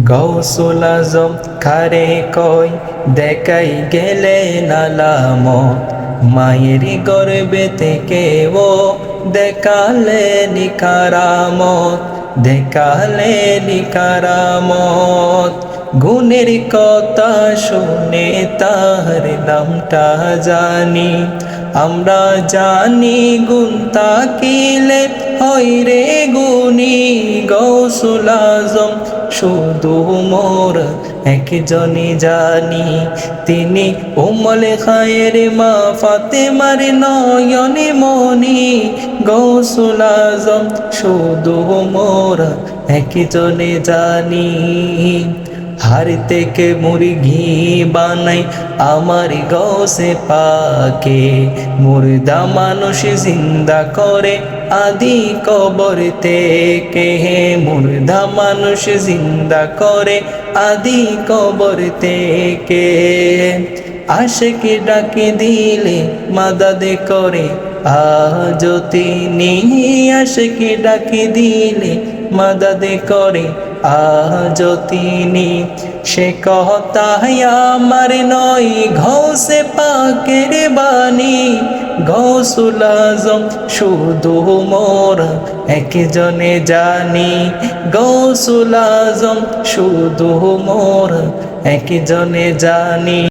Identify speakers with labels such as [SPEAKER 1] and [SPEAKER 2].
[SPEAKER 1] গৌসুল আজম খারে কই? দেখাই গেলে নালামত মায়ের গর্বে থেকে ও দেখালে নিকারামত দেখালে নিকারামত গুণের কথা শুনে তার নামটা জানি। আমরা জানি গুণ তাকিলে হয় রে গুণী গৌসুল আজম শুধু মোর একজনই জানি, তিনি উমলে খায়ের মা ফাতেমার নয়নে মনি গৌসুল আজম শুধু মোর একজনে জানি। হার থেকে মুরগি বানাই আমার গৌসে পাকে মুর্দা মানুষ জিন্দা করে আদি কবর থেকে মুর্দা মানুষ জিন্দা করে আদি কবর থেকে আশেকে ডাকে দিলে মাদাদে করে আজ তিনি আশেকে ডাকে দিলে মাদাদে করে আজ তিনি সে কথাই আমার নয়, ঘষে পাকের বাণী। গৌসুল আজম শুধু মোর একজনে জানি। গৌসুল আজম শুধু মোর একজনে জানি।